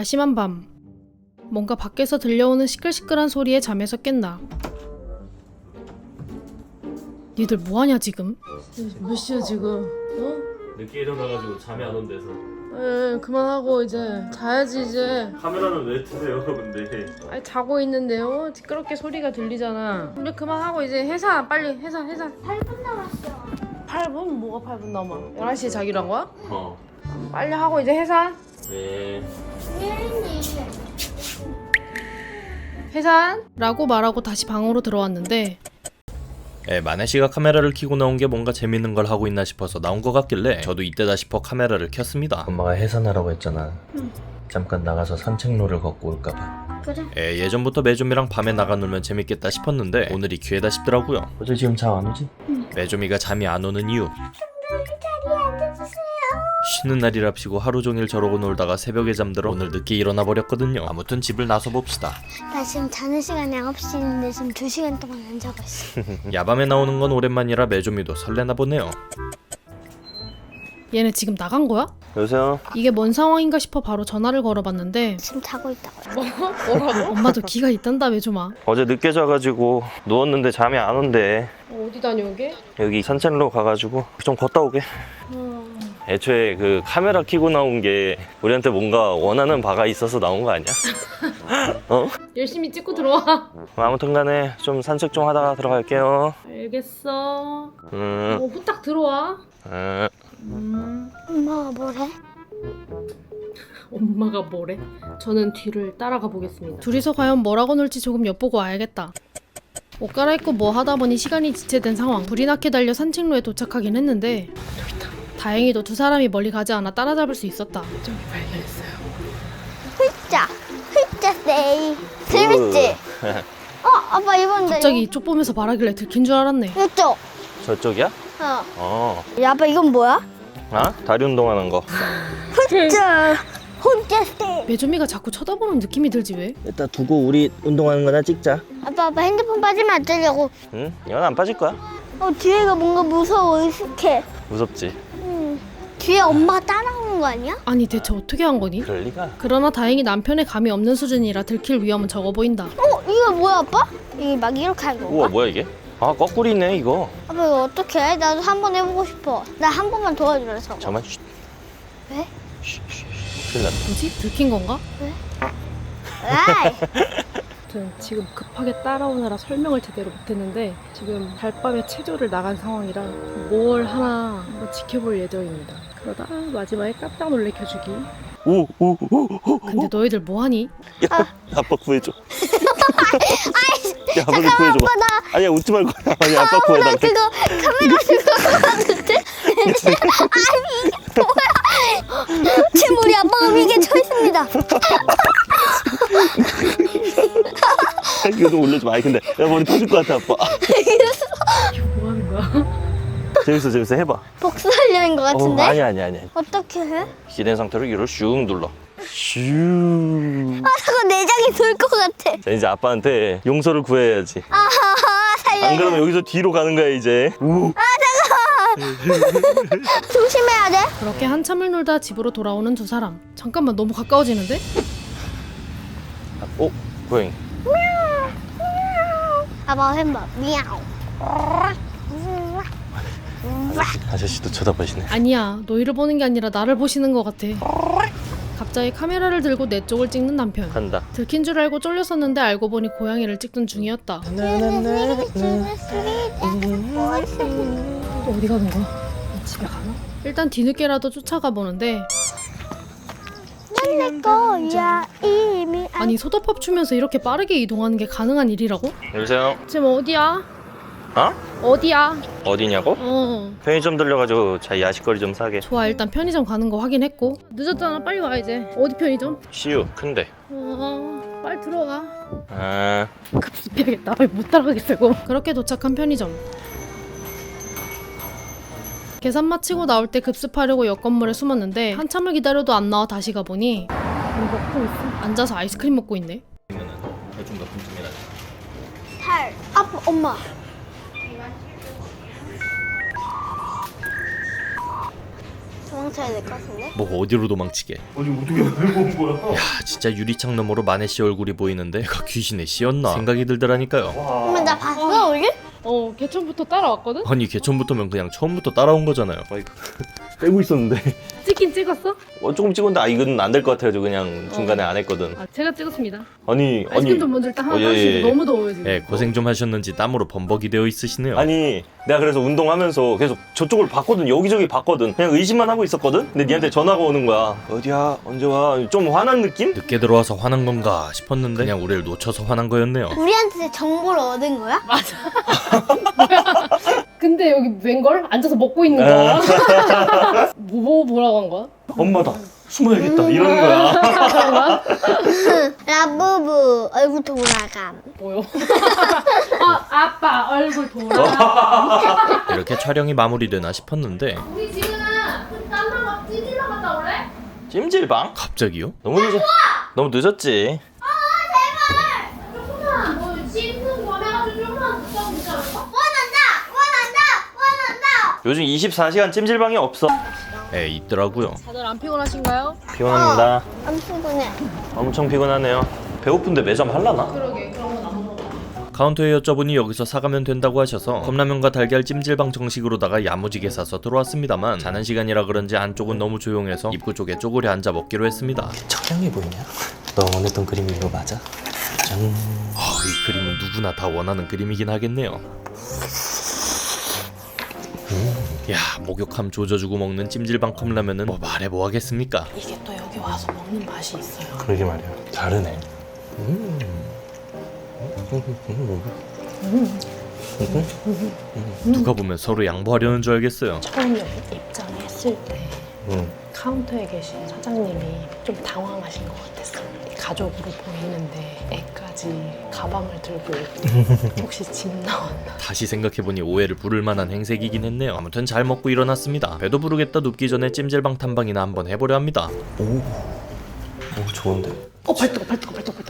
야심한 밤. 뭔가 밖에서 들려오는 시끌시끌한 소리에 잠에서 깬다. 니들 뭐하냐 지금? 몇 시야 지금? 어? 늦게 일어나가지고 잠이 안 온대서 에 그만하고 이제 자야지 이제. 카메라는 왜 트세요 근데 아니 자고 있는데요. 시끄럽게 소리가 들리잖아. 이제 그만하고 이제 회사 빨리 회사 회사. 8분 남았어. 8분? 뭐가 8분 남아? 11시에 자기란 거야? 어 빨리 하고 이제 회사. 네. 예은이. 회사라고 말하고 다시 방으로 들어왔는데 예, 마네 씨가 카메라를 켜고 나온 게 뭔가 재밌는 걸 하고 있나 싶어서 나온 것 같길래 저도 이때다 싶어 카메라를 켰습니다. 엄마가 해산하라고 했잖아. 잠깐 나가서 산책로를 걷고 올까봐. 그래. 예, 예전부터 매조미랑 밤에 나가 놀면 재밌겠다 싶었는데 오늘이 기회다 싶더라고요. 어제 지금 잠 안 오지? 매조미가 잠이 안 오는 이유. 쉬는 날이랍시고 하루 종일 저러고 놀다가 새벽에 잠들어 오늘 늦게 일어나 버렸거든요. 아무튼 집을 나서 봅시다. 나 지금 자는 시간이 9시인데 지금 2시간 동안 안 자고 있어. 야밤에 나오는 건 오랜만이라 매조미도 설레나 보네요. 얘네 지금 나간 거야? 여보세요? 이게 뭔 상황인가 싶어 바로 전화를 걸어봤는데 지금 자고 있다고. 뭐라고? 엄마도 기가 있단다 왜좀아 어제 늦게 자가지고 누웠는데 잠이 안 온대. 어디 다녀오게? 여기 산책로 가가지고 좀 걷다 오게. 애초에 그 카메라 켜고 나온 게 우리한테 뭔가 원하는 바가 있어서 나온 거 아니야? 어? 열심히 찍고 들어와 아무튼 간에 좀 산책 좀 하다가 들어갈게요. 알겠어 음, 어 후딱 들어와 음. 음 엄마가 뭐래? 엄마가 뭐래? 저는 뒤를 따라가 보겠습니다 둘이서 과연 뭐라고 놀지 조금 엿보고 와야겠다 옷 갈아입고 뭐 하다 보니 시간이 지체된 상황 불이 나게 달려 산책로에 도착하긴 했는데 다행히도 두 사람이 멀리 가지 않아 따라잡을 수 있었다 저기 발견했어요 흑자. 흑자 세이. 재밌지? 어, 아빠 이건데. 갑자기 이쪽 보면서 말하길래 들킨 줄 알았네 이쪽. 저쪽이야? 어. 어. 야, 아빠 이건 뭐야? 아? 다리 운동하는 거. 흑자. 흑자 세이. 매조미가 자꾸 쳐다보는 느낌이 들지 왜? 일단 두고 우리 운동하는 거나 찍자. 아빠, 아빠 핸드폰 빠지면 안 되려고. 응? 이건 안 빠질 거야. 어, 뒤에가 뭔가 무서워, 익숙해. 무섭지? 응. 뒤에 엄마가 따라오는 거 아니야? 아니 대체 어떻게 한 거니? 그럴 리가. 그러나 다행히 남편의 감이 없는 수준이라 들킬 위험은 적어 보인다. 어, 이거 뭐야, 아빠? 이게 막 이렇게 하는 건가? 우와 뭐야 이게? 아 거꾸리네 이거. 아빠 이거 어떻게 해? 나도 한 번 해보고 싶어. 나 한 번만 도와주라 저거. 잠깐만. 쉿. 왜? 쉿, 쉿, 쉿. 큰일 났다. 뭐지? 들킨 건가? 아이. 아무튼 지금 급하게 따라오느라 설명을 제대로 못했는데 지금 달밤에 체조를 나간 상황이라 뭘 하나 한번 지켜볼 예정입니다. 그러다 마지막에 깜짝 놀래켜주기. 오, 오, 오, 오. 근데 너희들 뭐하니? 야, 아빠 구해줘. 야, 아빠 좀 구해줘봐. 아빠 나, 아니야 웃지 말고. 아니 아빠 구해달래. 나 그거 카메라 들고 가는데? 아니 이게 뭐야? 지금 우리 아빠가 위기에 처했습니다. 이거 좀 올려줘. 아니 근데 야 머리 터질 것 같아 아빠. 뭐하는 거야? 재밌어 재밌어 해봐. 복수하려는 것 어, 같은데? 아니 아니 아니. 어떻게 해? 기댄 상태로 위로 슉 눌러. 슉. 아, 저거 내장이 돌 것 같아. 자 이제 아빠한테 용서를 구해야지. 아하, 살려. 안 그러면 여기서 뒤로 가는 거야 이제. 우. 조심해야 돼. 그렇게 한참을 놀다 집으로 돌아오는 두 사람. 잠깐만 너무 가까워지는데? 오 고양이. 아빠 햄버 미야오. 아저씨도 쳐다보시네. 아니야 너희를 보는 게 아니라 나를 보시는 것 같아. 갑자기 카메라를 들고 내 쪽을 찍는 남편. 간다. 들킨 줄 알고 쫄렸었는데 알고 보니 고양이를 찍던 중이었다. 어디 가는 거야? 집에 가나? 일단 뒤늦게라도 쫓아가 보는데 내 거야 이미 아니 소다팝 추면서 이렇게 빠르게 이동하는 게 가능한 일이라고? 여보세요. 지금 어디야? 어? 어디야? 어디냐고? 어 편의점 들려가지고 자 야식거리 좀 사게. 좋아 일단 편의점 가는 거 확인했고 늦었잖아 빨리 와 이제 어디 편의점? 시우 큰데. 어 빨리 들어와 아 급습해야겠다 못 따라가겠어 이거 그렇게 도착한 편의점 계산 마치고 나올 때 급습하려고 옆 건물에 숨었는데 한참을 기다려도 안 나와 다시 가보니 뭐 먹고 있어 앉아서 아이스크림 먹고 있네 좀 높은 중이라. 팔 아빠 엄마 도망쳐야 될 것 같은데? 뭐 어디로 도망치게 아니 어떻게 알고 온 거야? 야 진짜 유리창 너머로 마네 씨 얼굴이 보이는데 내가 귀신에 씌었나 생각이 들더라니까요 엄마 나 봤어 얼굴? 어 개천부터 따라왔거든? 아니 개천부터면 그냥 처음부터 따라온 거잖아요 마이크 빼고 있었는데. 찍긴 찍었어? 어, 조금 찍었는데 아 이건 안 될 것 같아가지고 그냥 중간에 안 했거든. 아 제가 찍었습니다. 아니 아니 아이스크림 좀 먼저 일단 하나 어, 예, 예, 예. 너무 더워요 지금. 예 고생 좀 하셨는지 땀으로 범벅이 되어 있으시네요. 아니 내가 그래서 운동하면서 계속 저쪽을 봤거든. 여기저기 봤거든. 그냥 의심만 하고 있었거든. 근데 니한테 전화가 오는 거야. 어디야? 언제 와좀 화난 느낌? 늦게 들어와서 화난 건가 싶었는데 그냥 우리를 놓쳐서 화난 거였네요. 우리한테 정보를 얻은 거야? 근데 여기 웬걸? 앉아서 먹고 있는 거야 뭐, 뭐 뭐라고 한 거야? 엄마다 숨어야겠다 이러는 거야 라부부 얼굴 돌아감 뭐요? 아 아빠 얼굴 돌아 이렇게 촬영이 마무리되나 싶었는데 우리 지은아 땀나 막 찌질러 갔다 올래? 찜질방? 갑자기요? 너무 늦었 너무 늦었지 조금만 뭐 씻는 거 해가지고 조금만 늦다고 그러지 않았어? 원한다 원한다 원한다 요즘 24시간 찜질방이 없어. 예 있더라고요. 다들 안 피곤하신가요? 피곤합니다. 안 피곤해. 엄청 피곤하네요. 배고픈데 매점 할라나? 그러게 그런 건 안 먹어. 카운터에 여쭤보니 여기서 사가면 된다고 하셔서 컵라면과 달걀 찜질방 정식으로다가 야무지게 사서 들어왔습니다만 자는 시간이라 그런지 안쪽은 너무 조용해서 입구 쪽에 쪼그려 앉아 먹기로 했습니다. 청량해 보이냐? 너 원했던 그림 이거 맞아? 짠. 아, 이 그림은 누구나 다 원하는 그림이긴 하겠네요 야 목욕함 조져주고 먹는 찜질방 컵라면은 뭐 말해 뭐 하겠습니까? 이게 또 여기 와서 먹는 맛이 있어요. 그러게 말이야. 다르네. 음. 누가 보면 서로 양보하려는 줄 알겠어요. 처음 여기 입장했을 때 음. 카운터에 계신 사장님이 좀 당황하신 것 같았어. 가족으로 보이는데 애까지 가방을 들고 혹시 집 나왔나? 다시 생각해보니 오해를 부를 만한 행색이긴 했네요 아무튼 잘 먹고 일어났습니다 배도 부르겠다 눕기 전에 찜질방 탐방이나 한번 해보려 합니다 오. 오 좋은데 어 발톱 발톱 발톱 발톱.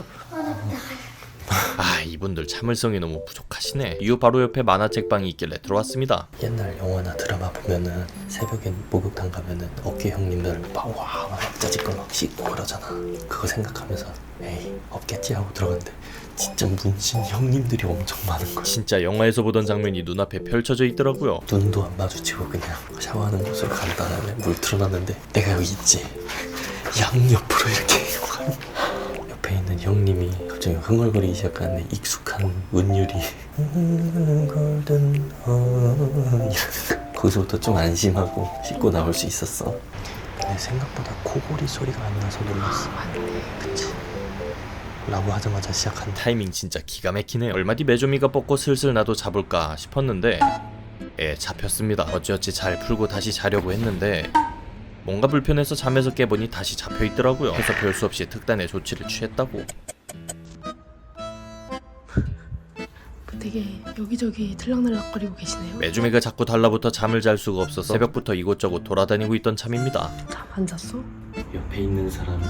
아 이분들 참을성이 너무 부족하시네. 이후 바로 옆에 만화책방이 있길래 들어왔습니다. 옛날 영화나 드라마 보면은 새벽에 목욕탕 가면은 어깨 형님들 막와 짜집고 막 씻고 그러잖아. 그거 생각하면서 에이 없겠지 하고 들어갔는데 진짜 문신 형님들이 엄청 많은 거야. 진짜 영화에서 보던 장면이 눈앞에 펼쳐져 있더라고요. 눈도 안 마주치고 그냥 샤워하는 곳으로 간 다음에 물 틀어놨는데 내가 여기 있지. 양옆으로 이렇게 형님이 갑자기 흥얼거리기 시작하는데 익숙한 은율이 골든 어 거기서부터 좀 안심하고 씻고 나올 수 있었어. 근데 생각보다 코골이 소리가 안 나서 놀랐어. 그치? 라고 하자마자 시작한다. 타이밍 진짜 기가 막히네요 얼마 뒤 메조미가 뻗고 슬슬 나도 잡을까 싶었는데 예 잡혔습니다. 어찌어찌 잘 풀고 다시 자려고 했는데 뭔가 불편해서 잠에서 깨보니 다시 잡혀있더라고요 그래서 별 수 없이 특단의 조치를 취했다고 되게 여기저기 들락날락거리고 계시네요. 메조미가 자꾸 달라붙어 잠을 잘 수가 없어서 새벽부터 이곳저곳 돌아다니고 있던 참입니다 잠 안 잤어? 옆에 있는 사람이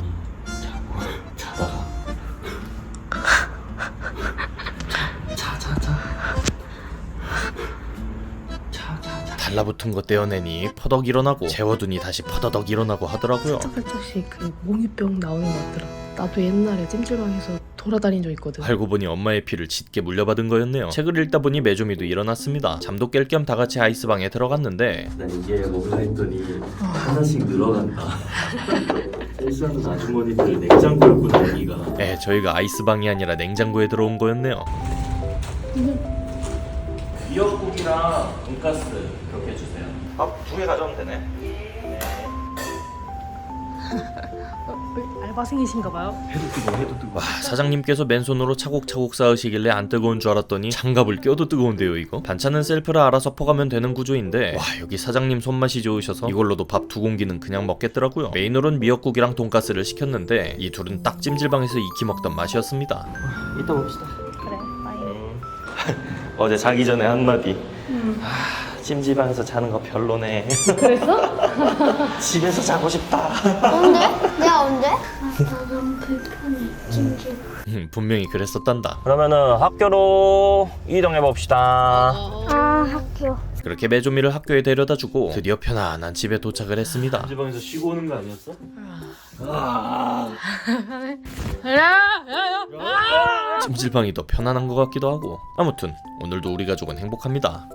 달라붙은 거 떼어내니 퍼덕 일어나고 재워두니 다시 퍼더덕 일어나고 하더라고요. 살짝씩 그 몽유병 나오는 것 같더라. 나도 옛날에 찜질방에서 돌아다닌 적 있거든. 알고 보니 엄마의 피를 짙게 물려받은 거였네요. 책을 읽다 보니 메조미도 일어났습니다. 잠도 깰 겸 다 같이 아이스방에 들어갔는데 난 이게 뭔가 했더니 하나씩 늘어간다. 헬스하는 아주머니들 냉장고였구나 여기가. 에 저희가 아이스방이 아니라 냉장고에 들어온 거였네요 미역국이랑 돈가스 그렇게 해주세요. 밥두 개 가져오면 되네. 알바생이신가 봐요. 해도 뜨거워 해도 뜨거워. 와 사장님께서 맨손으로 차곡차곡 쌓으시길래 안 뜨거운 줄 알았더니 장갑을 껴도 뜨거운데요 이거? 반찬은 셀프를 알아서 퍼가면 되는 구조인데. 와 여기 사장님 손맛이 좋으셔서 이걸로도 밥 두 공기는 그냥 먹겠더라고요. 메인으론 미역국이랑 돈가스를 시켰는데 이 둘은 딱 찜질방에서 익히 먹던 맛이었습니다. 이따 봅시다. 어제 자기 전에 한마디 아, 찜질방에서 자는 거 별로네 그랬어? 집에서 자고 싶다 언제? 내가 언제? 음, 분명히 그랬었단다 그러면은 학교로 이동해 봅시다 아 학교 그렇게 메조미를 학교에 데려다주고 드디어 편안한 집에 도착을 했습니다. 지방에서 쉬고 오는 거 아니었어? 찜질방이 더 편안한 것 같기도 하고. 아무튼 오늘도 우리 가족은 행복합니다.